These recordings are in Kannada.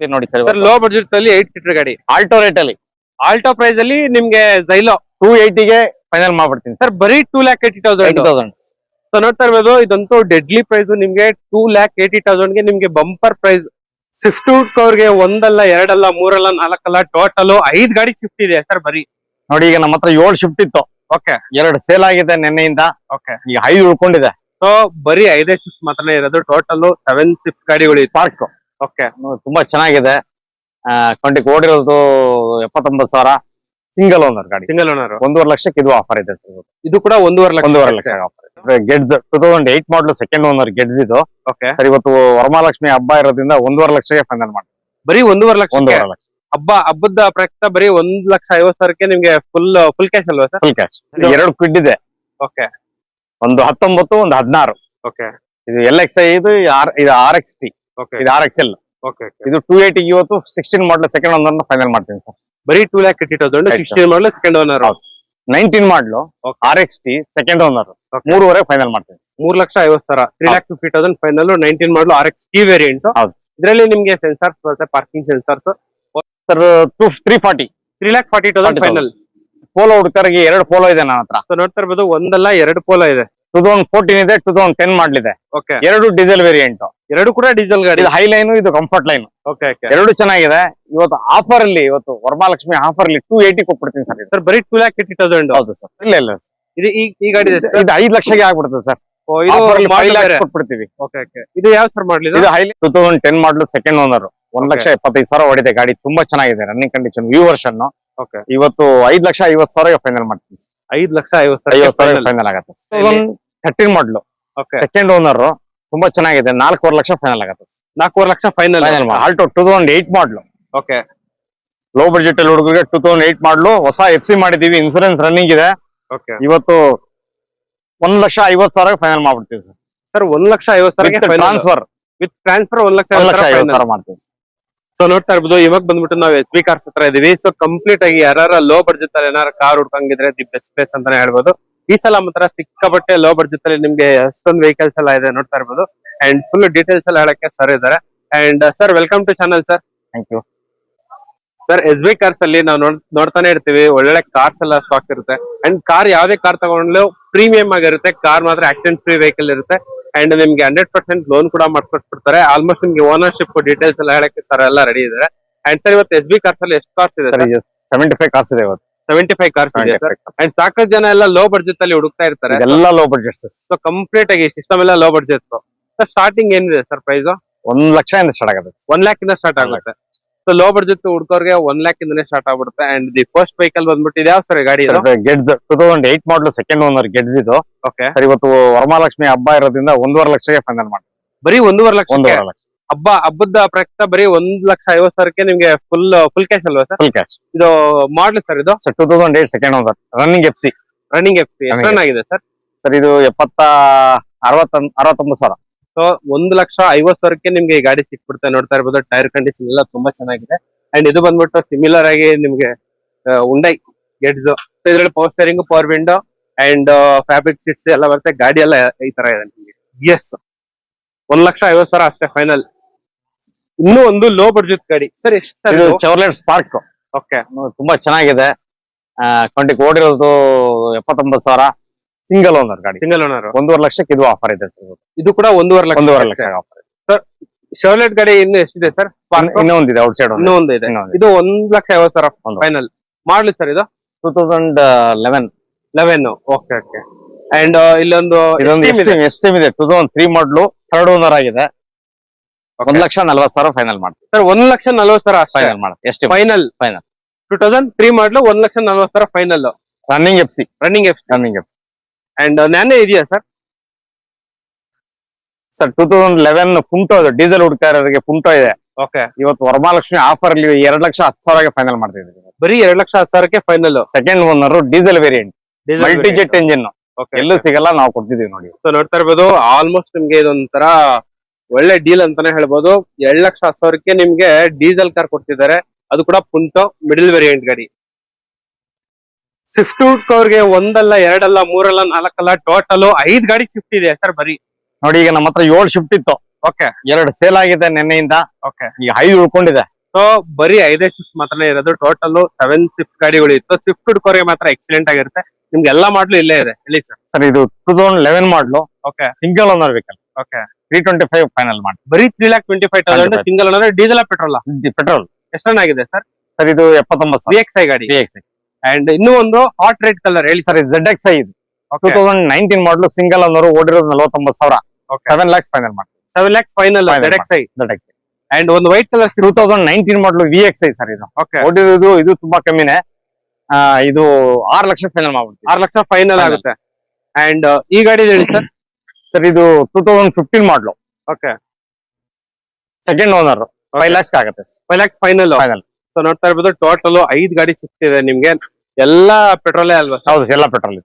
ಇದು ನೋಡಿ ಸರ್ ಸರ್ ಲೋ ಬಜೆಟ್ ಅಲ್ಲಿ ಏಟ್ ಸೀಟರ್ ಗಾಡಿ. ಆಲ್ಟೋ ರೇಟ್ ಅಲ್ಲಿ. ಆಲ್ಟೋ ಪ್ರೈಸ್ ಅಲ್ಲಿ ನಿಮ್ಗೆ ಜೈಲೋ ಟೂ ಏಟಿಗೆ ಫೈನಲ್ ಮಾಡ್ಬಿಡ್ತೀನಿ. ಸರ್ ಬರೀ two lakh eighty thousand sir thousand so ನೋಡ್ತಾ ಇರ್ಬೋದು ಇದಂತೂ ಡೆಡ್ಲಿ ಪ್ರೈಸ್ ನಿಮ್ಗೆ ಟೂ ಲ್ಯಾಕ್ ಏಟಿ ತೌಸಂಡ್ಗೆ ನಿಮ್ಗೆ ಬಂಪರ್ ಪ್ರೈಸ್ ಸ್ವಿಫ್ಟ್ ಅವ್ರಿಗೆ ಒಂದಲ್ಲ ಎರಡಲ್ಲ ಮೂರಲ್ಲ ನಾಲ್ಕಲ್ಲ ಟೋಟಲ್ ಐದ್ ಗಾಡಿ ಶಿಫ್ಟ್ ಇದೆ ಸರ್ ಬರೀ. ನೋಡಿ ಈಗ ನಮ್ಮ ಹತ್ರ ಏಳು ಶಿಫ್ಟ್ ಇತ್ತು. ಓಕೆ ಎರಡು ಸೇಲ್ ಆಗಿದೆ ನಿನ್ನೆಯಿಂದ. ಓಕೆ ಈಗ ಐದು ಉಳ್ಕೊಂಡಿದೆ. ಸೊ ಬರೀ ಐದೇ ಶಿಫ್ಟ್ ಮಾತ್ರ ಇರೋದು ಟೋಟಲ್ ಸೆವೆನ್ ಶಿಫ್ಟ್ ಗಾಡಿಗಳು ಇದೆ ಪಾರ್ಕ್ ಓಕೆ ತುಂಬಾ ಚೆನ್ನಾಗಿದೆ. ಟ್ವೆಂಟಿ ಓಡಿರೋದು ಎಪ್ಪತ್ತೊಂಬತ್ತು ಸಾವಿರ. ಸಿಂಗಲ್ ಓನರ್ ಗಾಡಿ. ಸಿಂಗಲ್ ಓನರ್ ಒಂದೂವರೆ ಲಕ್ಷಕ್ಕೆ ಇದು ಆಫರ್ ಇದೆ ಸರ್. ಇದು ಕೂಡ ಒಂದೂವರೆ ಲಕ್ಷ ಒಂದೂವರೆ lakh offer Getz two thousand eight model second owner Getz ಇದು. ಓಕೆ ಸರ್ ಇವತ್ತು ವರಮಹಾಲಕ್ಷ್ಮಿ ಹಬ್ಬ ಇರೋದ್ರಿಂದ ಒಂದೂವರೆ ಲಕ್ಷಕ್ಕೆ ಫೈನಲ್ ಮಾಡಿ ಬರೀ ಒಂದೂವರೆ ಲಕ್ಷ ಒಂದೂವರೆ ಲಕ್ಷ. ಹಬ್ಬ ಹಬ್ಬದ ಪ್ರಯುಕ್ತ ಬರೀ ಒಂದ್ ಲಕ್ಷ ಐವತ್ ಸಾವಿರಕ್ಕೆ ನಿಮ್ಗೆ ಫುಲ್ ಫುಲ್ ಕ್ಯಾಶ್ ಅಲ್ವಾ ಸರ್? ಫುಲ್ ಕ್ಯಾಶ್ ಎರಡು ಕ್ವಿಡ್ ಇದೆ. ಓಕೆ ಒಂದು ಹತ್ತೊಂಬತ್ತು ಒಂದು ಹದಿನಾರು. ಓಕೆ ಇದು ಎಲ್ ಎಕ್ಸ್ ಐ ಇದು ಆರ್ ಇದು ಆರ್ ಎಕ್ಸ್ ಟಿ ಇದು ಆರ್ ಎಕ್ಸ್ ಎಲ್ ಓಕೆ ಇದು ಟೂ ಏಟಿ ಇವತ್ತು sixteen model second owner final ಮಾಡ್ತೀನಿ ಸರ್. ಬರೀ two lakh sixteen model second owner nineteen model. R X T second owner. ಮೂರುವರೆ ಫೈನಲ್ ಮಾಡ್ತೀನಿ. ಮೂರ್ ಲಕ್ಷ ಐವತ್ ಸಾವಿರ three lakh fifty thousand final nineteen model R X T variant. ಇದರಲ್ಲಿ ನಿಮ್ಗೆ ಸೆನ್ಸಾರ್ಸ್ ಬರುತ್ತೆ parking sensors sir two three forty three lakh forty thousand 40,000. Final Polo ಹುಡುಕರಿಗೆ ಎರಡು ಪೋಲೋ ಇದೆ ನನ್ನ ಹತ್ರ. ಸೊ ನೋಡ್ತಾ ಇರ್ಬೋದು ಒಂದಲ್ಲ ಎರಡು ಪೋಲೋ ಇದೆ. ಟೂ ತೌಸಂಡ್ ಫೋರ್ಟೀನ್ ಇದೆ ಟೂ ತೌಸಂಡ್ ಟೆನ್ ಮಾಡಲಿದೆ ಎರಡು ಡೀಸೆಲ್ ವೇರಿಯಂಟ್ ಎರಡು ಕೂಡ ಡೀಸೆಲ್ ಗಾಡಿ. ಇದು ಹೈ ಲೈನ್ ಇದು ಕಂಫರ್ಟ್ ಲೈನ್ ಓಕೆ ಎರಡು ಚೆನ್ನಾಗಿದೆ. ಇವತ್ತು ಆಫರ್ ಅಲ್ಲಿ ಇವತ್ತು ವರಮಹಾಲಕ್ಷ್ಮಿ ಆಫರ್ ಅಲ್ಲಿ ಟೂ ಏಯ್ಟಿ ಕೊಟ್ಬಿಡ್ತೀನಿ ಸರ್ ಸರ್ ಬರೀ ಟೂ ಲ್ಯಾಕ್ ಏಟಿ ತೌಸಂಡ್ ಹೌದು ಸರ್. ಇಲ್ಲ ಇಲ್ಲ ಇದು ಈ ಈ ಗಾಡಿ ಇದು ಐದು ಲಕ್ಷಕ್ಕೆ ಆಗ್ಬಿಡುತ್ತೆ ಸರ್. ಕೊಟ್ಬಿಡ್ತೀವಿ. ಇದು ಯಾವ ಸರ್ ಮಾಡ್ಲಿಲ್ಲ ಇದು? Hi two thousand ten model second owner ಒಂದ್. ಲಕ್ಷ ಎಪ್ಪತ್ತೈದು ಸಾವಿರ ಹೊಡಿದೆ ಗಾಡಿ. ತುಂಬಾ ಚೆನ್ನಾಗಿದೆ running condition view version okay ಇವತ್ತು ಐದ್ ಲಕ್ಷ ಐವತ್ ಸಾವಿರ ಫೈನಲ್ ಮಾಡ್ತೀನಿ ಐದ್ ಲಕ್ಷ ಐವತ್ ಸಾವಿರ ಫೈನಲ್ ಆಗುತ್ತೆ. ಥರ್ಟೀನ್ ಮಾಡಲು ಸೆಕೆಂಡ್ ಓನರ್ ತುಂಬಾ ಚೆನ್ನಾಗಿದೆ. ನಾಲ್ಕೂವರೆ ಲಕ್ಷ ಫೈನಲ್ ಆಗುತ್ತೆ. ನಾಲ್ಕೂವರೆ lakh final all Alto two thousand eight model okay low budget ಅಲ್ಲಿ ಹುಡುಗರಿಗೆ ಟೂ ತೌಸಂಡ್ ಏಟ್ ಮಾಡ್ಲು ಹೊಸ ಎಫ್ ಸಿ ಮಾಡಿದೀವಿ ಇನ್ಸೂರೆನ್ಸ್ ರನ್ನಿಂಗ್ ಇದೆ. ಇವತ್ತು ಒಂದ್ ಲಕ್ಷ ಐವತ್ ಸಾವಿರ ಫೈನಲ್ ಮಾಡ್ಬಿಡ್ತೀವಿ ಸರ್. ಸರ್ ಒಂದ್ ಲಕ್ಷ ಐವತ್ ಸಾವಿರ ಟ್ರಾನ್ಸ್ಫರ್ ವಿತ್ ಟ್ರಾನ್ಸ್ಫರ್ ಒಂದ್ ಲಕ್ಷ ಐವತ್. ಸಾವಿರ ಮಾಡ್ತೀವಿ. ಸೊ ನೋಡ್ತಾ ಇರ್ಬೋದು ಇವಾಗ ಬಂದ್ಬಿಟ್ಟು ನಾವು ಎಸ್ ಬಿ ಕಾರ್ಸ್ ಹತ್ರ ಇದೀವಿ. ಸೊ ಕಂಪ್ಲೀಟ್ ಆಗಿ ಯಾರ ಲೋ ಬಡ್ಜೆಟ್ ಅಲ್ಲಿ ಏನಾರ ಕಾರ್ ಹುಡ್ಕಂಗಿದ್ರೆ ದಿ ಬೆಸ್ಟ್ ಪ್ಲೇಸ್ ಅಂತಾನೆ ಹೇಳ್ಬೋದು. ಈ ಸಲ ಮಾತ್ರ ಸಿಕ್ಕಾಪಟ್ಟೆ ಲೋ ಬಡ್ಜೆಟ್ ಅಲ್ಲಿ ನಿಮ್ಗೆ ಅಷ್ಟೊಂದು ವೆಹಿಕಲ್ಸ್ ಎಲ್ಲ ಇದೆ ನೋಡ್ತಾ ಇರ್ಬೋದು. ಅಂಡ್ ಫುಲ್ ಡೀಟೇಲ್ಸ್ ಎಲ್ಲ ಹೇಳಕ್ಕೆ ಸರ್ ಇದಾರೆ and sir welcome to channel sir thank you sir S B cars ಅಲ್ಲಿ ನಾವು ನೋಡ್ ನೋಡ್ತಾನೆ ಇರ್ತೀವಿ. ಒಳ್ಳೊಳ್ಳೆ ಕಾರ್ಸ್ ಎಲ್ಲ ಸ್ಟಾಕ್ ಇರುತ್ತೆ. ಅಂಡ್ ಕಾರ್ ಯಾವ್ದೇ ಕಾರ್ ತಗೊಂಡ್ಲು ಪ್ರೀಮಿಯಂ ಆಗಿರುತ್ತೆ. ಕಾರ್ ಮಾತ್ರ ಆಕ್ಸಿಡೆಂಟ್ ಫ್ರೀ ವೆಹಿಕಲ್ ಇರುತ್ತೆ. ಅಂಡ್ ನಿಮ್ಗೆ ಹಂಡ್ರೆಡ್ ಪರ್ಸೆಂಟ್ ಲೋನ್ ಕೂಡ ಮಾಡ್ಕೊಟ್ಬಿಡ್ತಾರೆ. ಆಲ್ಮೋಸ್ಟ್ ನಿಮ್ಗೆ ಓನರ್ಶಿಪ್ ಡೀಟೇಲ್ಸ್ ಎಲ್ಲ ಹೇಳಕ್ಕೆ ಸರ್ ಎಲ್ಲ ರೆಡಿ ಇದಾರೆ ಅಂಡ್ ಸರ್ ಇವತ್ತು ಎಸ್ ಬಿ ಕಾರ್ಸ್ ಅಲ್ಲಿ ಎಷ್ಟು ಕಾರ್ಸ್ ಇದೆ ಸರ್ ಸೆವೆಂಟಿ ಫೈವ್ ಕಾರ್ಸ್ ಇದೆ ಇವತ್ತು. ಸೆವೆಂಟಿ ಫೈವ್ ಕಾರ್ಸ್ ಇದೆ 75 ಸರ್ cars. ಅಂಡ್ ಸಾಕಷ್ಟು ಜನ ಎಲ್ಲ ಲೋ ಬಡ್ಜೆಟ್ ಅಲ್ಲಿ ಹುಡುಕ್ತಾ ಇರ್ತಾರೆ. ಎಲ್ಲ ಲೋ ಬಡ್ಜೆಟ್ ಸೊ ಕಂಪ್ಲೀಟ್ ಆಗಿ ಸಿಸ್ಟಮ್ ಎಲ್ಲ ಲೋ ಬಡ್ಜೆಟ್ ಸರ್ ಸ್ಟಾರ್ಟಿಂಗ್ ಏನಿದೆ ಸರ್ ಪ್ರೈಸ್ ಒಂದ್ ಲಕ್ಷ ಇಂದ ಸ್ಟಾರ್ಟ್ ಆಗುತ್ತೆ. ಒನ್ ಲ್ಯಾಕ್ ಇಂದ ಸ್ಟಾರ್ಟ್ ಆಗುತ್ತೆ. ಸೊ ಲೋ ಬಡ್ಜೆಟ್ ಹುಡ್ಕೋರ್ಗೆ ಒನ್ ಲ್ಯಾಕ್ ಇಂದನೇ ಸ್ಟಾರ್ಟ್ ಆಗ್ಬಿಡುತ್ತೆ ಅಂಡ್ ದಿ ಫಸ್ಟ್ ವೆಹಿಕಲ್ ಬಂದ್ಬಿಟ್ಟು ಇದ್ಯಾವ ಸರ್ ಗಾಡಿ ಇದು? Getz two thousand eight model second owner Getz ಇದು. ಓಕೆ ಸರ್ ಇವತ್ತು ವರಮಹಾಲಕ್ಷ್ಮಿ ಹಬ್ಬ ಇರೋದ್ರಿಂದ ಒಂದೂವರೆ ಲಕ್ಷಕ್ಕೆ ಫೈನಲ್ ಮಾಡಿ ಬರೀ ಒಂದೂವರೆ ಲಕ್ಷ ಒಂದೂವರೆ ಲಕ್ಷ. ಹಬ್ಬ ಹಬ್ಬದ ಪ್ರಯುಕ್ತ ಬರೀ ಒಂದ್ ಲಕ್ಷ ಐವತ್ ಸಾವಿರಕ್ಕೆ ನಿಮ್ಗೆ ಫುಲ್ ಫುಲ್ ಕ್ಯಾಶ್ ಅಲ್ವಾ ಸರ್ ಫುಲ್ ಕ್ಯಾಶ್ ಇದು ಮಾಡ್ಲಿ ಸರ್ ಇದು? Sir two thousand eight second owner running F C running F C run ಆಗಿದೆ ಸರ್ ಸರ್ ಇದು ಎಪ್ಪತ್ತ ಅರವತ್ತ ಅರವತ್ತೊಂಬತ್ತು ಸಾವಿರ. ಸೊ ಒಂದ್ ಲಕ್ಷ ಐವತ್ ಸಾವಿರಕ್ಕೆ ನಿಮ್ಗೆ ಈ ಗಾಡಿ ಸಿಕ್ಬಿಡುತ್ತೆ ನೋಡ್ತಾ ಇರ್ಬೋದು. ಟೈರ್ ಕಂಡೀಷನ್ ಎಲ್ಲ ತುಂಬಾ ಚೆನ್ನಾಗಿದೆ. ಅಂಡ್ ಇದು ಬಂದ್ಬಿಟ್ಟು ಸಿಮಿಲರ್ ಆಗಿ ನಿಮ್ಗೆ ಉಂಡೈ ಗೆಡ್ಸ್ ಇದ್ರಲ್ಲಿ power steering power window and fabric seats ಎಲ್ಲ ಬರುತ್ತೆ. ಗಾಡಿ ಎಲ್ಲ ಈ ತರ ಇದೆ ನಿಮ್ಗೆ. ಎಸ್ ಒಂದ್ ಲಕ್ಷ ಐವತ್ ಸಾವಿರ ಅಷ್ಟೇ ಫೈನಲ್ ಇನ್ನೂ ಒಂದು ಲೋ ಬಡ್ಜೆಟ್ ಗಾಡಿ. ಸರ್ ಎಷ್ಟು ಇದು ಚೌರ್ಲೆಟ್ ಸ್ಪಾರ್ಕ್ ಓಕೆ ತುಂಬಾ ಚೆನ್ನಾಗಿದೆ. ಟ್ವೆಂಟಿ ಓಡಿರೋದು ಎಪ್ಪತ್ತೊಂಬತ್ತು ಸಾವಿರ. ಸಿಂಗಲ್ ಓನರ್ ಗಾಡಿ. ಸಿಂಗಲ್ ಓನರ್ ಒಂದೂವರೆ ಲಕ್ಷಕ್ಕೆ ಇದು ಆಫರ್ ಇದೆ ಸರ್ ಇದು. ಕೂಡ ಒಂದೂವರೆ ಲಕ್ಷ ಒಂದೂವರೆ ಲಕ್ಷ ಆಫರ್ ಶೌರ್ಲೆಟ್ ಗಾಡಿ ಇನ್ನು ಎಷ್ಟಿದೆ ಸರ್ ಇನ್ನೊಂದಿದೆ ಔಟ್ ಸೈಡ್ ಇನ್ನೊಂದು ಇದೆ. ಇದು ಒಂದ್ ಲಕ್ಷ ಐವತ್ ಸಾವಿರ. ಫೈನಲ್ ಮಾಡ್ಲಿ ಸರ್ ಇದು? Two thousand eleven eleven okay okay and ಇಲ್ಲೊಂದು ಇದೆ. ಎಸ್ಟಿಮ್ ಇದೆ. Two thousand three model third owner ಆಗಿದೆ. ಒಂದ್ ಲಕ್ಷ ನಲ್ವತ್ ಸಾವಿರ ಫೈನಲ್ ಮಾಡ್ತೀವಿ. ಸರ್ ಒಂದ್ ಲಕ್ಷ ನಲ್ವತ್ ಸಾವಿರ ಅಷ್ಟೇ. ಫೈನಲ್ ಮಾಡುತ್ತೆ ಎಷ್ಟು final final two thousand three model ಒಂದ್ ಲಕ್ಷ ನಲ್ವತ್ ಸಾವಿರ final running F C running F running F and ನಾನೇ ಇದೆಯಾ sir sir two thousand eleven Punto ಅದು ಡೀಸೆಲ್ ಹುಡ್ಕಾರರಿಗೆ ಪುಂಟೋ ಇದೆ. ಓಕೆ ಇವತ್ತು ವರಮಹಾಲಕ್ಷ್ಮಿ ಆಫರ್ ಅಲ್ಲಿ ಎರಡ್ ಲಕ್ಷ ಹತ್ತು ಸಾವಿರ ಫೈನಲ್ ಮಾಡ್ತಿದ್ದೀವಿ. ಬರೀ ಎರಡ್ ಲಕ್ಷ ಹತ್ತು ಸಾವಿರಕ್ಕೆ final second owner diesel variant multijet engine ಎಲ್ಲೂ ಸಿಗಲ್ಲ ನಾವು ಕೊಡ್ತಿದೀವಿ ನೋಡಿ. ಸೊ ನೋಡ್ತಾ ಇರ್ಬೋದು ಆಲ್ಮೋಸ್ಟ್ ನಿಮ್ಗೆ ಇದೊಂಥರ ಒಳ್ಳೆ ಡೀಲ್ ಅಂತಾನೆ ಹೇಳ್ಬೋದು. ಎರಡ್ ಲಕ್ಷ ಹತ್ತು ಸಾವಿರಕ್ಕೆ ನಿಮ್ಗೆ ಡೀಸೆಲ್ ಕಾರ್ ಕೊಡ್ತಿದ್ದಾರೆ. ಅದು ಕೂಡ ಪುಂಟೋ ಮಿಡಲ್ ವೇರಿಯಂಟ್ ಗಾಡಿ. ಸ್ವಿಫ್ಟ್ ಅವ್ರಿಗೆ ಒಂದಲ್ಲ ಎರಡಲ್ಲ ಮೂರಲ್ಲ ನಾಲ್ಕಲ್ಲ ಟೋಟಲ್ ಐದ್ ಗಾಡಿ ಶಿಫ್ಟ್ ಇದೆ ಸರ್ ಬರೀ. ನೋಡಿ ಈಗ ನಮ್ಮ ಹತ್ರ ಏಳು ಶಿಫ್ಟ್ ಇತ್ತು. ಓಕೆ ಎರಡು ಸೇಲ್ ಆಗಿದೆ ನಿನ್ನೆಯಿಂದ. ಓಕೆ ಈಗ ಐದು ಉಳ್ಕೊಂಡಿದೆ. ಸೊ ಬರೀ ಐದೇ ಶಿಫ್ಟ್ ಮಾತ್ರ ಇರೋದು. ಟೋಟಲ್ ಸೆವೆನ್ ಶಿಫ್ಟ್ ಗಾಡಿಗಳು ಇತ್ತು. ಸ್ವಿಫ್ಟ್ ಹುಡ್ಕೋರಿಗೆ ಮಾತ್ರ ಎಕ್ಸಲೆಂಟ್ ಆಗಿರುತ್ತೆ. ನಿಮ್ಗೆ ಎಲ್ಲಾ ಮಾಡ್ಲು ಇಲ್ಲೇ ಇದೆ. ಹೇಳಿ ಸರ್? ಸರ್ ಇದು two thousand eleven model okay single owner vehicle okay three twenty five final ಮಾಡಿ. ಬರೀ three lakh twenty five thousand single ಅಂದ್ರೆ ಡೀಸೆಲ್ ಪೆಟ್ರೋಲ್ ಪೆಟ್ರೋಲ್ ಎಷ್ಟು ರನ್ ಆಗಿದೆ ಸರ್? ಸರ್ ಇದು ಎಪ್ಪತ್ತೊಂಬತ್ತು ವಿ ಎಕ್ಸ್ ಐ ಗಾಡಿ. ವಿ ಎಕ್ಸ್ ಅಂಡ್ ಇನ್ನೂ ಒಂದು ಹಾಟ್ ರೇಟ್ ಕಲರ್ ಹೇಳಿ ಸರ್ ಝೆಡ್ ಎಕ್ಸ್ ಐ ಇದು. Two thousand nineteen model single ಅನ್ನೋರು ಓಡಿರೋದು ನಲವತ್ತೊಂಬತ್ತು ಸಾವಿರ. ಸೆವೆನ್ ಲ್ಯಾಕ್ಸ್ ಫೈನಲ್ ಮಾಡಿ. Seven lakhs final Z X I Z X and ಒಂದು white colour two thousand nineteen model V X I sir ಇದು. ಓಡಿರೋದು ಇದು ತುಂಬಾ ಕಮ್ಮಿನೇ. ಇದು ಆರು ಲಕ್ಷ ಫೈನಲ್ ಮಾಡ್ಬಿಡ್ತೀವಿ. ಆರು ಲಕ್ಷ ಫೈನಲ್ ಆಗುತ್ತೆ. ಅಂಡ್ ಈ ಗಾಡಿ ಹೇಳಿ ಸರ್? ಸರ್ ಇದು two thousand fifteen model okay second owner five lakhs ಆಗುತ್ತೆ five lakhs final final so ನೋಡ್ತಾ ಇರ್ಬೋದು ಟೋಟಲ್ ಐದು ಗಾಡಿ ಸಿಗ್ತಿದೆ ನಿಮ್ಗೆ. ಎಲ್ಲಾ ಪೆಟ್ರೋಲೇ ಅಲ್ವಾ ಹೌದು ಎಲ್ಲ ಪೆಟ್ರೋಲ್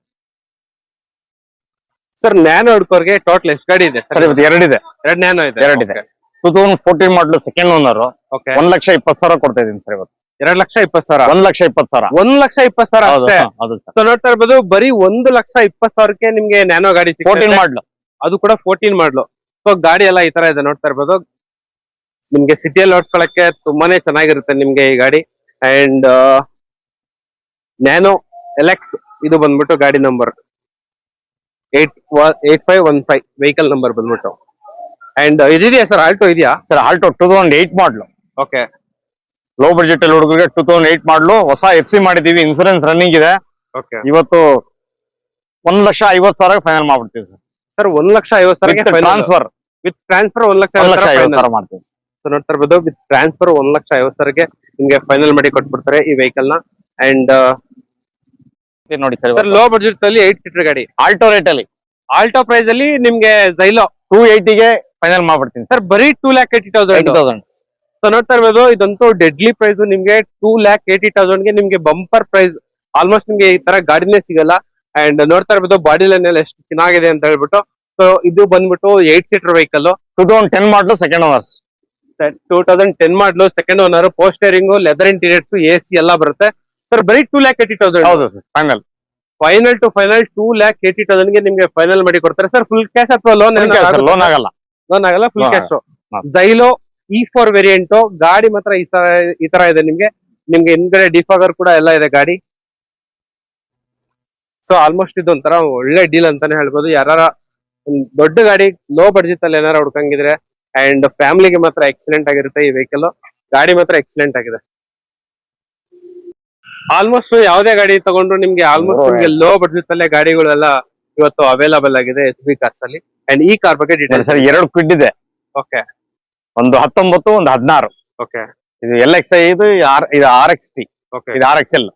ಸರ್ ನ್ಯಾನೋ ಹುಡ್ಕೋರ್ಗೆ ಟೋಟಲ್ ಎಷ್ಟು ಗಾಡಿ ಇದೆ ಸರ್ ಇವತ್ತು ಇದೆ. ಎರಡ್ ನ್ಯಾನೋ ಇದೆ? ಎರಡಿದೆ. Two thousand fourteen model second owner okay ಒಂದ್ ಲಕ್ಷ ಇಪ್ಪತ್ತು ಸಾವಿರ ಕೊಡ್ತಾ ಇದೀನಿ ಸರ್ ಇವತ್ತು. ಎರಡ್ ಲಕ್ಷ ಇಪ್ಪತ್ತು ಸಾವಿರ? ಒಂದ್ ಲಕ್ಷ ಇಪ್ಪತ್ತು ಸಾವಿರ. ಒಂದ್ ಲಕ್ಷ ಇಪ್ಪತ್ತು ಸಾವಿರ ಅಷ್ಟೇ? ನೋಡ್ತಾ ಇರ್ಬೋದು ಬರೀ ಒಂದು ಲಕ್ಷ ಇಪ್ಪತ್ತು ಸಾವಿರಕ್ಕೆ ನಿಮ್ಗೆ ನ್ಯಾನೋ ಗಾಡಿ ಫೋರ್ಟೀನ್ ಮಾಡ್ಲು ಅದು ಕೂಡ ಫೋರ್ಟೀನ್ ಮಾಡ್ಲು ಸೊ ಗಾಡಿ ಎಲ್ಲ ಈ ತರ ಇದೆ ನೋಡ್ತಾ ಇರ್ಬೋದು. ನಿಮ್ಗೆ ಸಿಟಿಯಲ್ಲಿ ಓಡಿಸ್ಕೊಳಕ್ಕೆ ತುಂಬಾನೇ ಚೆನ್ನಾಗಿರುತ್ತೆ ನಿಮ್ಗೆ ಈ ಗಾಡಿ. ಅಂಡ್ ನ್ಯಾನೋ ಎಲೆಕ್ಸ್ ಇದು ಬಂದ್ಬಿಟ್ಟು ಗಾಡಿ number eight eight five one five vehicle number ಬಂದ್ಬಿಟ್ಟು. ಅಂಡ್ ಇದೆಯಾ ಸರ್ ಆಲ್ಟೋ ಇದೆಯಾ? Sir Alto two thousand eight model okay low budget ಅಲ್ಲಿ ಹುಡುಗರಿಗೆ ಟೂ ತೌಸಂಡ್ ಏಟ್ ಮಾಡ್ಲು ಹೊಸ ಎಫ್ ಸಿ ಮಾಡಿದೀವಿ ಇನ್ಸೂರೆನ್ಸ್ ರನ್ನಿಂಗ್ ಇದೆ. ಓಕೆ ಇವತ್ತು ಒಂದ್ ಲಕ್ಷ ಐವತ್ ಸಾವಿರ ಫೈನಲ್ ಮಾಡ್ಬಿಡ್ತೀವಿ ಸರ್ ಸರ್ ಒಂದ್ ಲಕ್ಷ ಐವತ್ತು ಟ್ರಾನ್ಸ್ಫರ್ ವಿತ್ ಟ್ರಾನ್ಸ್ಫರ್ ಒಂದ್ ಲಕ್ಷ ಒಂದ್ ಲಕ್ಷ ಸಾವಿರ ಸಾವಿರ ಮಾಡ್ತೀವಿ. ಸೊ ನೋಡ್ತಾ ಇರ್ಬೋದು ವಿತ್ ಟ್ರಾನ್ಸ್ಫರ್ ಒಂದ್ ಲಕ್ಷ ಐವತ್ತು ಸಾವಿರಕ್ಕೆ ನಿಮ್ಗೆ ಫೈನಲ್ ಮಾಡಿ ಕೊಟ್ಬಿಡ್ತಾರೆ ಈ ವೆಹಿಕಲ್ನ. ಅಂಡ್ ನೋಡಿ ಸರ್ ಲೋ ಬಜೆಟ್ ಅಲ್ಲಿ ಏಟ್ ಸೀಟರ್ ಗಾಡಿ. ಆಲ್ಟೋ ರೇಟ್ ಅಲ್ಲಿ. ಆಲ್ಟೋ ಪ್ರೈಸ್ ಅಲ್ಲಿ ನಿಮ್ಗೆ ಜೈಲೋ ಟೂ ಏಟಿಗೆ ಫೈನಲ್ ಮಾಡ್ಬಿಡ್ತೀನಿ ಸರ್ ಬರೀ two lakh eighty thousand thousand so ನೋಡ್ತಾ ಇರ್ಬೋದು ಇದಂತೂ ಡೆಡ್ಲಿ ಪ್ರೈಸ್ ನಿಮ್ಗೆ ಟೂ ಲ್ಯಾಕ್ ಏಟಿ ತೌಸಂಡ್ಗೆ ನಿಮ್ಗೆ ಬಂಪರ್ ಪ್ರೈಸ್ ಆಲ್ಮೋಸ್ಟ್ ನಿಮ್ಗೆ ಈ ತರ ಗಾಡಿನೇ ಸಿಗಲ್ಲ. ಅಂಡ್ ನೋಡ್ತಾ ಇರ್ಬೋದು ಬಾಡಿ ಲೈನ್ ಎಲ್ಲ ಎಷ್ಟು ಚೆನ್ನಾಗಿದೆ ಅಂತ ಹೇಳ್ಬಿಟ್ಟು. ಸೊ ಇದು ಬಂದ್ಬಿಟ್ಟು eight seater vehicle two thousand ten model second owners two thousand ten model second owner ಪೋಸ್ಟರಿಂಗ್ leather interiors A C ಎಲ್ಲ ಬರುತ್ತೆ. ಸರ್ ಬರೀ ಟೂ ಲ್ಯಾಕ್ ಏಟಿ ತೌಸಂಡ್ ಹೌದು sir final final to final two lakh eighty ತೌಸಂಡ್ಗೆ ನಿಮ್ಗೆ ಫೈನಲ್ ಮಾಡಿ ಕೊಡ್ತಾರೆ. ಸರ್ ಫುಲ್ ಕ್ಯಾಶ್ ಅಥವಾ ಲೋನ್ ಲೋನ್ ಆಗಲ್ಲ. ಲೋನ್ ಆಗಲ್ಲ full cash. Xylo E four variant ಗಾಡಿ ಮಾತ್ರ ಈ ತರ ಈ ತರ ಇದೆ ನಿಮ್ಗೆ. ನಿಮ್ಗೆ ಹಿಂದ್ಗಡೆ ಡಿಫಾಗರ್ ಕೂಡ ಎಲ್ಲ ಇದೆ ಗಾಡಿ. ಸೊ ಆಲ್ಮೋಸ್ಟ್ ಇದೊಂಥರ ಒಳ್ಳೆ ಡೀಲ್ ಅಂತಾನೆ ಹೇಳ್ಬೋದು. ಯಾರ ಒಂದ್ ದೊಡ್ಡ ಗಾಡಿ ಲೋ ಬಡ್ಜೆಟ್ ಅಲ್ಲಿ ಏನಾರ ಹುಡ್ಕಂಗಿದ್ರೆ ಅಂಡ್ ಫ್ಯಾಮಿಲಿಗೆ ಮಾತ್ರ ಎಕ್ಸಲೆಂಟ್ ಆಗಿರುತ್ತೆ ಈ ವೆಹಿಕಲ್ ಗಾಡಿ ಮಾತ್ರ ಎಕ್ಸಲೆಂಟ್ ಆಗಿದೆ. ಆಲ್ಮೋಸ್ಟ್ ಯಾವ್ದೇ ಗಾಡಿ ತಗೊಂಡ್ರು ನಿಮ್ಗೆ ಆಲ್ಮೋಸ್ಟ್ ನಿಮ್ಗೆ ಲೋ ಬಡ್ಜೆಟ್ ಅಲ್ಲೇ ಗಾಡಿಗಳೆಲ್ಲ ಇವತ್ತು ಅವೈಲಬಲ್ ಆಗಿದೆ ಎಸ್ ಬಿ ಕಾರ್ಸ್ ಅಲ್ಲಿ. ಅಂಡ್ ಈ ಕಾರ್ ಬಗ್ಗೆ ಡೀಟೇಲ್ ಸರ್ ಎರಡು ಕ್ವಿಡ್ ಇದೆ. ಓಕೆ ಒಂದು ಹತ್ತೊಂಬತ್ತು ಒಂದು ಹದಿನಾರು. ಓಕೆ ಇದು ಎಲ್ ಎಕ್ಸ್ ಐ ಇದು ಆರ್ ಇದು ಆರ್ ಎಕ್ಸ್ ಟಿ ಓಕೆ ಇದು ಆರ್ ಎಕ್ಸ್ ಎಲ್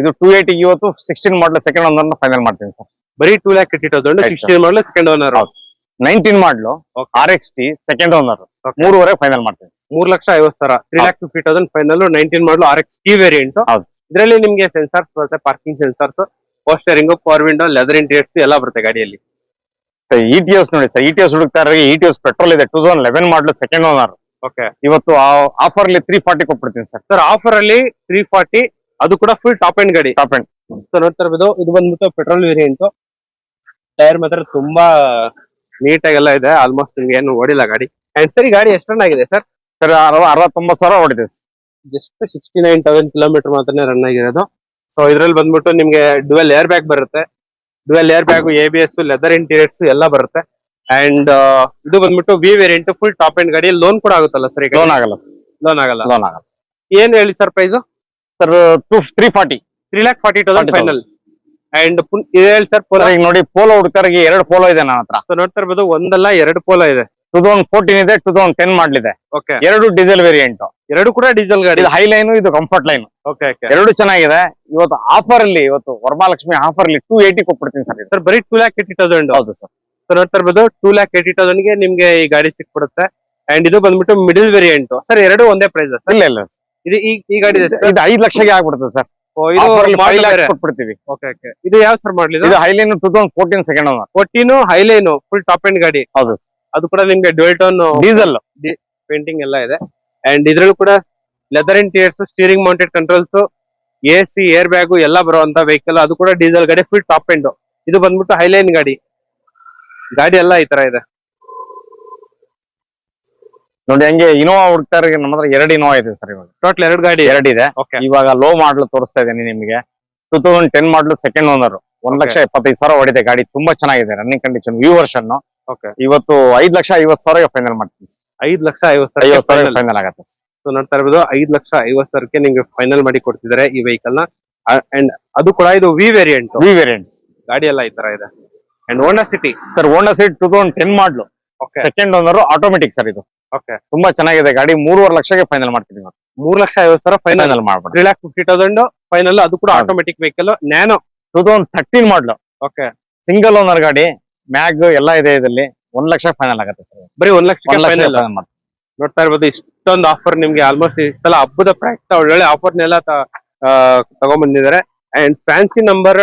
ಇದು ಟೂ ಏಯ್ಟಿ ಇವತ್ತು sixteen model second owner final ಮಾಡ್ತೀನಿ ಸರ್. ಬರೀ two lakh eighty thousand sixteen model second owner nineteen model. R X T second owner. ಮೂರುವರೆ ಫೈನಲ್ ಮಾಡ್ತೀನಿ. ಮೂರ್ ಲಕ್ಷ ಐವತ್ತು ಸಾವಿರ. Three lakh fifty thousand final nineteen model R X T variant. ಇದರಲ್ಲಿ ನಿಮ್ಗೆ ಸೆನ್ಸಾರ್ಸ್ ಬರುತ್ತೆ parking sensors ಪೋಸ್ಟರಿಂಗ್ four window leather interiors ಎಲ್ಲ ಬರುತ್ತೆ ಗಾಡಿಯಲ್ಲಿ. ಇ ಟಿ ಎಸ್ ನೋಡಿ ಸರ್ ಇ ಟಿ ಎಸ್ ಹುಡುಕ್ತಾರೆ ಇ ಟಿ ಎಸ್ ಪೆಟ್ರೋಲ್ ಇದೆ two thousand eleven model second owner okay ಇವತ್ತು ಆಫರ್ ಅಲ್ಲಿ ತ್ರೀ ಫಾರ್ಟಿ ಕೊಟ್ಬಿಡ್ತೀನಿ ಸರ್. ಸರ್ ಆಫರ್ ಅಲ್ಲಿ ತ್ರೀ ಫಾರ್ಟಿ ಅದು ಕೂಡ ಫುಲ್ ಟಾಪ್ ಎಂಡ್ ಗಾಡಿ. ಟಾಪ್ ಎಂಡ್ ಸೊ ನೋಡ್ತಾ ಇರ್ಬೋದು ಇದು ಬಂದ್ಬಿಟ್ಟು ಪೆಟ್ರೋಲ್ ವೇರಿಯಂಟ್ ಟೈರ್ ಮಾತ್ರ ತುಂಬಾ ನೀಟಾಗೆಲ್ಲ ಇದೆ. ಆಲ್ಮೋಸ್ಟ್ ನಿಮ್ಗೆ ಏನು ಓಡಿಲ್ಲ ಗಾಡಿ. ಅಂಡ್ ಸರಿ ಗಾಡಿ ಎಷ್ಟು ರನ್ ಆಗಿದೆ ಸರ್? ಸರ್ ಅರವತ್ತೊಂಬತ್ತು ಸಾವಿರ ಓಡಿದೆ just sixty nine thousand kilometre ಮಾತ್ರ ರನ್ ಆಗಿರೋದು. ಸೊ ಇದ್ರಲ್ಲಿ ಬಂದ್ಬಿಟ್ಟು ನಿಮ್ಗೆ ಡುವೆಲ್ ಏರ್ ಬ್ಯಾಗ್ ಬರುತ್ತೆ. Dual air bag A B S leather interiors ಎಲ್ಲ ಬರುತ್ತೆ. ಅಂಡ್ ಇದು ಬಂದ್ಬಿಟ್ಟು V variant full top end ಗಾಡಿ. ಲೋನ್ ಕೂಡ ಆಗುತ್ತಲ್ಲ ಸರ್ ಲೋನ್ ಆಗಲ್ಲ ಲೋನ್ ಆಗಲ್ಲ. ಲೋನ್ ಆಗಲ್ಲ. ಏನ್ ಹೇಳಿ sir price sir two three forty three lakh forty thousand 40,000. Final and ಇದು ಹೇಳಿ ಸರ್ ಪೋಲೋ ಈಗ ನೋಡಿ ಪೋಲೋ ಹುಡುಕ್ತಾರಿಗೆ ಎರಡು ಪೋಲೋ ಇದೆ ನನ್ನ ಹತ್ರ. ಸೊ ನೋಡ್ತಾ ಇರ್ಬೋದು ಒಂದಲ್ಲ ಎರಡು ಪೋಲೋ ಇದೆ. ಟೂ ತೌಸಂಡ್ ಫೋರ್ಟೀನ್ ಇದೆ ಟೂ ತೌಸಂಡ್ ಟೆನ್ ಮಾಡಲಿದೆ. ಓಕೆ ಎರಡು ಡೀಸೆಲ್ ವೇರಿಯಂಟ್ ಎರಡು ಕೂಡ ಡೀಸೆಲ್ ಗಾಡಿ. ಇದು ಹೈ ಲೈನ್ ಇದು ಕಂಫರ್ಟ್ ಲೈನ್ ಓಕೆ ಎರಡು ಚೆನ್ನಾಗಿದೆ. ಇವತ್ತು ಆಫರ್ ಅಲ್ಲಿ ಇವತ್ತು ವರಮಹಾಲಕ್ಷ್ಮಿ ಆಫರ್ ಅಲ್ಲಿ ಟೂ ಏಯ್ಟಿ ಕೊಟ್ಬಿಡ್ತೀನಿ ಸರ್ ಸರ್ ಬರೀ ಟೂ ಲ್ಯಾಕ್ ಏಟಿ ತೌಸಂಡ್ ಹೌದು ಸರ್ ಸೊ ನೋಡ್ತಾ ಇರ್ಬೋದು ಟೂ ಲ್ಯಾಕ್ ಏಟಿ ತೌಸಂಡ್ಗೆ ನಿಮ್ಗೆ ಈ ಗಾಡಿ ಸಿಕ್ಬಿಡುತ್ತೆ. ಅಂಡ್ ಇದು ಬಂದ್ಬಿಟ್ಟು ಮಿಡಿಲ್ ವೇರಿಯಂಟ್ ಸರ್ ಎರಡು ಒಂದೇ ಪ್ರೈಸ್ ಸರ್ ಇಲ್ಲ ಇಲ್ಲ ಇದು ಈ ಈ ಗಾಡಿ ಇದೆ ಐದು ಲಕ್ಷಕ್ಕೆ ಆಗ್ಬಿಡುತ್ತೆ ಸರ್ ಕೊಟ್ಬಿಡ್ತೀವಿ. ಇದು ಯಾವ ಸರ್ ಮಾಡ್ಲಿ ಇದು? Highline two thousand fourteen second owner fourteen highline full top end ಗಾಡಿ. ಹೌದು ಅದು ಕೂಡ ನಿಮ್ಗೆ ಡ್ಯೂಲ್ ಟೋನ್ ಡೀಸೆಲ್ ಪೇಂಟಿಂಗ್ ಎಲ್ಲ ಇದೆ. ಅಂಡ್ ಇದ್ರಲ್ಲೂ ಕೂಡ leather interiors steering mounted controls A C air bag ಎಲ್ಲ ಬರುವಂತ ವೆಹಿಕಲ್ ಅದು ಕೂಡ ಡೀಸೆಲ್ ಗಾಡಿ ಫುಲ್ ಟಾಪ್ ಎಂಡ್ ಇದು ಬಂದ್ಬಿಟ್ಟು ಹೈಲೈನ್ ಗಾಡಿ. ಗಾಡಿ ಎಲ್ಲ ಈ ತರ ಇದೆ. ನೋಡಿ ಹಂಗೆ ಇನೋವಾ ಹುಡುಕ್ತಾರೆ ನಮ್ಮ ಹತ್ರ ಎರಡು ಇನೋವಾ ಇದೆ ಸರ್ ಇವಾಗ. ಟೋಟಲ್ ಎರಡು ಗಾಡಿ ಎರಡು ಇದೆ. ಓಕೆ ಇವಾಗ ಲೋ ಮಾಡ್ಲು ತೋರಿಸ್ತಾ ಇದ್ದೀನಿ ನಿಮಗೆ. Two thousand ten model second owner ಒಂದ್ ಲಕ್ಷ ಇಪ್ಪತ್ತೈದು ಸಾವಿರ ಹೊಡಿದೆ ಗಾಡಿ. ತುಂಬಾ ಚೆನ್ನಾಗಿದೆ running condition view version okay ಇವತ್ತು ಐದ್ ಲಕ್ಷ ಐವತ್ ಸಾವಿರ ಫೈನಲ್ ಮಾಡ್ತೀನಿ ಐದ್ ಲಕ್ಷ ಐವತ್ತು ಐವತ್ ಸಾವಿರ ಫೈನಲ್ ಆಗುತ್ತೆ ಸೊ ನೋಡ್ತಾ ಇರ್ಬೋದು ಐದ್ ಲಕ್ಷ ಐವತ್ ಸಾವಿರಕ್ಕೆ ನಿಮ್ಗೆ ಫೈನಲ್ ಮಾಡಿ ಕೊಡ್ತಿದ್ದಾರೆ ಈ ವೆಹಿಕಲ್ನ. ಅಂಡ್ ಅದು ಕೂಡ ಇದು ವಿ ವೇರಿಯಂಟ್ ವಿ ವೇರಿಯಂಟ್ಸ್ ಗಾಡಿ ಎಲ್ಲ ಈ ತರ ಇದೆ. And Honda City sir Honda City two thousand ten model okay second owner automatic sir ಇದು. ಓಕೆ ತುಂಬಾ ಚೆನ್ನಾಗಿದೆ. ಗಾಡಿ ಮೂರುವರೆ ಲಕ್ಷಕ್ಕೆ ಫೈನಲ್ ಮಾಡ್ತೀನಿ ಮೂರು ಲಕ್ಷ ಐವತ್ತು ಸಾವಿರ ಫೈನಲ್ ಮಾಡ್ಬೋದು ಮಾಡ್ಬಿಡಿ. Three lakh fifty thousand final ಅದು ಕೂಡ ಹೌದು. Automatic vehicle Nano two thousand thirteen model okay single owner ಗಾಡಿ ಮ್ಯಾಗ್ ಎಲ್ಲ ಇದೆ ಇದರಲ್ಲಿ. ಒಂದ್ ಲಕ್ಷ ಫೈನಲ್ ಆಗುತ್ತೆ ಸರ್. ಬರೀ ಒಂದ್ ಲಕ್ಷ ಒಂದ್ ಲಕ್ಷ ಫೈನಲ್ final ಮಾಡ್ತೀನಿ. ನೋಡ್ತಾ ಇರ್ಬೋದು ಇಷ್ಟೊಂದು ಆಫರ್ ನಿಮ್ಗೆ ಆಲ್ಮೋಸ್ಟ್ ಇಷ್ಟೆಲ್ಲ ಹಬ್ಬದ ಪ್ರಯುಕ್ತ ಒಳ್ಳೊಳ್ಳೆ ಆಫರ್ನೆಲ್ಲ ತಗೊಂಡ್ಬಂದಿದ್ದಾರೆ and fancy number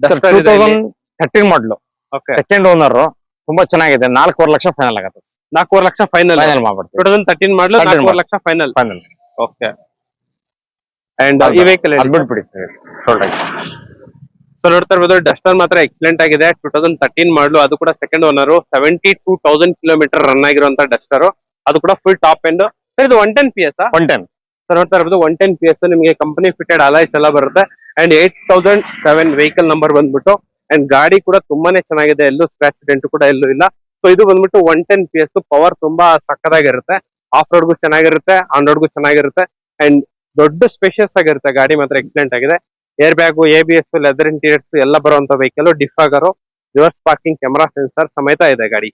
sir two thousand thirteen model okay second owner ತುಂಬಾ ಚೆನ್ನಾಗಿದೆ. ನಾಲ್ಕೂವರೆ ಲಕ್ಷ ಫೈನಲ್ ಆಗುತ್ತೆ ನಾಲ್ಕೂವರೆ ಲಕ್ಷ ಫೈನಲ್ ಫೈನಲ್ ಮಾಡ್ಬಿಡ್ತೀವಿ. ಟೂ ತೌಸಂಡ್ ತರ್ಟೀನ್ ಮಾಡಲು 13 ನಾಲ್ಕೂವರೆ lakh final final okay and ಈ ವೆಹಿಕಲ್ ಬಿಟ್ಬಿಡಿ ಸರ್. ಸೊ ನೋಡ್ತಾ ಇರ್ಬೋದು ಡಸ್ಟರ್ ಮಾತ್ರ ಎಕ್ಸಲೆಂಟ್ ಆಗಿದೆ. Two thousand thirteen model. ಅದು ಕೂಡ second owner seventy two thousand kilometre run ಆಗಿರುವಂತ ಡಸ್ಟರ್ ಅದು ಕೂಡ ಫುಲ್ ಟಾಪ್ ಎಂಡ್ ಸರ್ ಇದು one ten P S one ten sir ನೋಡ್ತಾ ಇರ್ಬೋದು ಒನ್ ಟೆನ್ ಪಿ ಎಸ್ ನಿಮಗೆ ಕಂಪನಿ ಫಿಟೆಡ್ ಅಲೈಸ್ ಎಲ್ಲ ಬರುತ್ತೆ. And eight thousand seven vehicle number ಬಂದ್ಬಿಟ್ಟು ಅಂಡ್ ಗಾಡಿ ಕೂಡ ತುಂಬಾನೇ ಚೆನ್ನಾಗಿದೆ. ಎಲ್ಲೂ ಸ್ಕ್ರಾಚ್ ಡೆಂಟ್ ಕೂಡ ಎಲ್ಲೂ ಇಲ್ಲ. ಸೊ ಇದು ಬಂದ್ಬಿಟ್ಟು one ten P S power ತುಂಬಾ ಸಕ್ಕದಾಗಿರುತ್ತೆ. ಆಫ್ ರೋಡ್ಗೂ ಚೆನ್ನಾಗಿರುತ್ತೆ ಆನ್ ರೋಡ್ಗೂ ಚೆನ್ನಾಗಿರುತ್ತೆ. ಅಂಡ್ ದೊಡ್ಡ ಸ್ಪೇಷಿಯಸ್ ಆಗಿರುತ್ತೆ, ಗಾಡಿ ಮಾತ್ರ ಎಕ್ಸಿಡೆಂಟ್ ಆಗಿದೆ. Air bag A B S leather interiors ಎಲ್ಲ ಬರುವಂತ ವೆಹಿಕಲ್ ಡಿಫ್ ಆಗರು ರಿವರ್ಸ್ ಪಾರ್ಕಿಂಗ್ ಕ್ಯಾಮರಾ ಸೆನ್ಸರ್ ಸಮೇತ ಇದೆ ಗಾಡಿ.